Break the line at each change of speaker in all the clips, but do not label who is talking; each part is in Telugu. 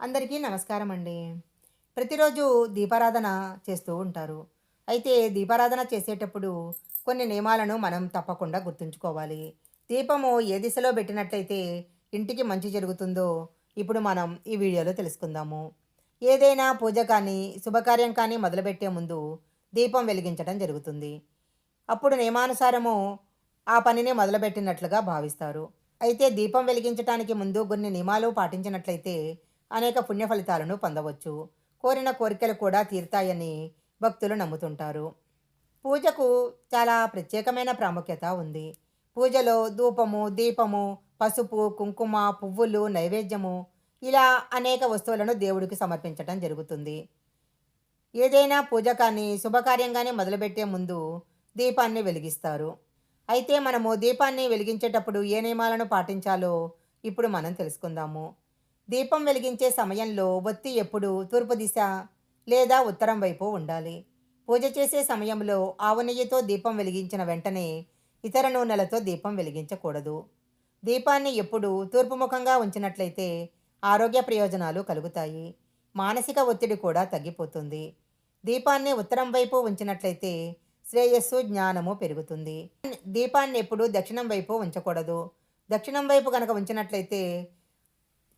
అందరికీ నమస్కారం అండి ప్రతిరోజు దీపారాధన చేస్తూ ఉంటారు. అయితే దీపారాధన చేసేటప్పుడు కొన్ని నియమాలను మనం తప్పకుండా గుర్తుంచుకోవాలి. దీపము ఏ దిశలో పెట్టినట్లయితే ఇంటికి మంచి జరుగుతుందో ఇప్పుడు మనం ఈ వీడియోలో తెలుసుకుందాము. ఏదైనా పూజ కానీ శుభకార్యం కానీ మొదలుపెట్టే ముందు దీపం వెలిగించడం జరుగుతుంది. అప్పుడు నియమానుసారము ఆ పనిని మొదలుపెట్టినట్లుగా భావిస్తారు. అయితే దీపం వెలిగించడానికి ముందు కొన్ని నియమాలు పాటించినట్లయితే అనేక పుణ్య ఫలితాలను పొందవచ్చు. కోరిన కోరికలు కూడా తీరుతాయని భక్తులు నమ్ముతుంటారు. పూజకు చాలా ప్రత్యేకమైన ప్రాముఖ్యత ఉంది. పూజలో ధూపము దీపము పసుపు కుంకుమ పువ్వులు నైవేద్యము ఇలా అనేక వస్తువులను దేవుడికి సమర్పించటం జరుగుతుంది. ఏదైనా పూజ కానీ శుభకార్యం కానీ మొదలుపెట్టే ముందు దీపాన్ని వెలిగిస్తారు. అయితే మనము దీపాన్ని వెలిగించేటప్పుడు ఏ నియమాలను పాటించాలో ఇప్పుడు మనం తెలుసుకుందాము. దీపం వెలిగించే సమయంలో ఒత్తి ఎప్పుడు తూర్పు దిశ లేదా ఉత్తరం వైపు ఉండాలి. పూజ చేసే సమయంలో ఆవు నెయ్యితో దీపం వెలిగించిన వెంటనే ఇతర నూనెలతో దీపం వెలిగించకూడదు. దీపాన్ని ఎప్పుడు తూర్పు ముఖంగా ఉంచినట్లయితే ఆరోగ్య ప్రయోజనాలు కలుగుతాయి. మానసిక ఒత్తిడి కూడా తగ్గిపోతుంది. దీపాన్ని ఉత్తరం వైపు ఉంచినట్లయితే శ్రేయస్సు జ్ఞానము పెరుగుతుంది. దీపాన్ని ఎప్పుడు దక్షిణం వైపు ఉంచకూడదు. దక్షిణం వైపు కనుక ఉంచినట్లయితే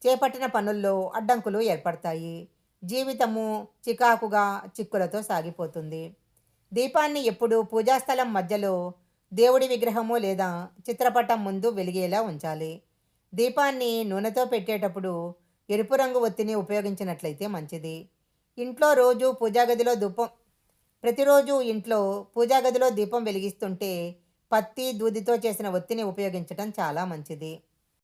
చేపట్టిన పనుల్లో అడ్డంకులు ఏర్పడతాయి. జీవితము చికాకుగా చిక్కులతో సాగిపోతుంది. దీపాన్ని ఎప్పుడు పూజాస్థలం మధ్యలో దేవుడి విగ్రహము లేదా చిత్రపటం ముందు వెలిగేలా ఉంచాలి. దీపాన్ని నూనెతో పెట్టేటప్పుడు ఎరుపు రంగు ఒత్తిని ఉపయోగించినట్లయితే మంచిది. ఇంట్లో రోజు పూజాగదిలో దీపం ప్రతిరోజు ఇంట్లో పూజాగదిలో దీపం వెలిగిస్తుంటే పత్తి దూదితో చేసిన ఒత్తిని ఉపయోగించటం చాలా మంచిది.